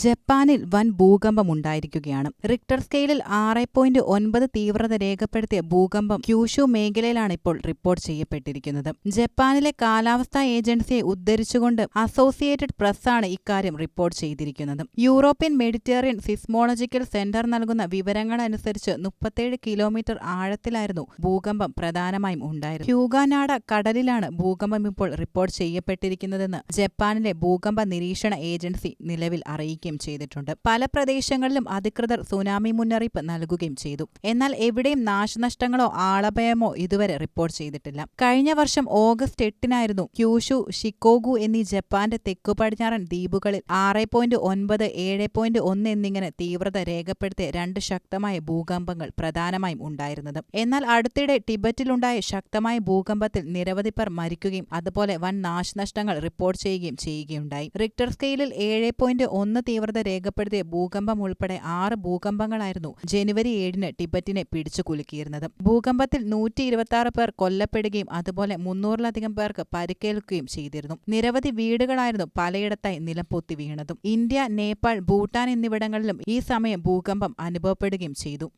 ജപ്പാനിൽ വൻ ഭൂകമ്പമുണ്ടായിരിക്കുകയാണ്. റിക്ടർ സ്കെയിലിൽ ആറ് പോയിന്റ് ഒൻപത് തീവ്രത രേഖപ്പെടുത്തിയ ഭൂകമ്പം ക്യൂഷു മേഖലയിലാണ് ഇപ്പോൾ റിപ്പോർട്ട് ചെയ്യപ്പെട്ടിരിക്കുന്നത്. ജപ്പാനിലെ കാലാവസ്ഥാ ഏജൻസിയെ ഉദ്ധരിച്ചുകൊണ്ട് അസോസിയേറ്റഡ് പ്രസ്സാണ് ഇക്കാര്യം റിപ്പോർട്ട് ചെയ്തിരിക്കുന്നത്. യൂറോപ്യൻ മെഡിറ്ററേനിയൻ സിസ്മോളജിക്കൽ സെന്റർ നൽകുന്ന വിവരങ്ങളനുസരിച്ച് മുപ്പത്തേഴ് കിലോമീറ്റർ ആഴത്തിലായിരുന്നു ഭൂകമ്പം പ്രധാനമായും ഉണ്ടായിരുന്നത്. ഹ്യൂഗാനാഡ കടലിലാണ് ഭൂകമ്പം ഇപ്പോൾ റിപ്പോർട്ട് ചെയ്യപ്പെട്ടിരിക്കുന്നതെന്ന് ജപ്പാനിലെ ഭൂകമ്പ നിരീക്ഷണ ഏജൻസി നിലവിൽ അറിയിക്കുകയും ചെയ്തിട്ടുണ്ട്. പല പ്രദേശങ്ങളിലും അധികൃതർ സുനാമി മുന്നറിയിപ്പ് നൽകുകയും ചെയ്തു. എന്നാൽ എവിടെയും നാശനഷ്ടങ്ങളോ ആളഭയമോ ഇതുവരെ റിപ്പോർട്ട് ചെയ്തിട്ടില്ല. കഴിഞ്ഞ വർഷം ഓഗസ്റ്റ് എട്ടിനായിരുന്നു ക്യൂഷു ഷിക്കോഗു എന്നീ ജപ്പാന്റെ തെക്കു പടിഞ്ഞാറൻ ദ്വീപുകളിൽ ആറ് പോയിന്റ് ഒൻപത് ഏഴ് പോയിന്റ് ഒന്ന് എന്നിങ്ങനെ തീവ്രത രേഖപ്പെടുത്തിയ രണ്ട് ശക്തമായ ഭൂകമ്പങ്ങൾ പ്രധാനമായും ഉണ്ടായിരുന്നത്. എന്നാൽ അടുത്തിടെ ടിബറ്റിലുണ്ടായ ശക്തമായ ഭൂകമ്പത്തിൽ നിരവധി പേർ മരിക്കുകയും അതുപോലെ വൻ നാശനഷ്ടങ്ങൾ റിപ്പോർട്ട് ചെയ്യുകയും ചെയ്യുകയുണ്ടായി. റിക്ടർ സ്കെയിലിൽ ഏഴ് പോയിന്റ് ഒന്ന് തീവ്രത രേഖപ്പെടുത്തിയ ഭൂകമ്പം ഉൾപ്പെടെ ആറ് ഭൂകമ്പങ്ങളായിരുന്നു ജനുവരി ഏഴിന് ടിബറ്റിനെ പിടിച്ചു കുലുക്കിയിരുന്നത്. ഭൂകമ്പത്തിൽ നൂറ്റി ഇരുപത്തി പേർ കൊല്ലപ്പെടുകയും അതുപോലെ മുന്നൂറിലധികം പേർക്ക് പരിക്കേൽക്കുകയും ചെയ്തിരുന്നു. നിരവധി വീടുകളായിരുന്നു പലയിടത്തായി നിലംപൊത്തി വീണതും. ഇന്ത്യ നേപ്പാൾ ഭൂട്ടാൻ എന്നിവിടങ്ങളിലും ഈ സമയം ഭൂകമ്പം അനുഭവപ്പെടുകയും ചെയ്തു.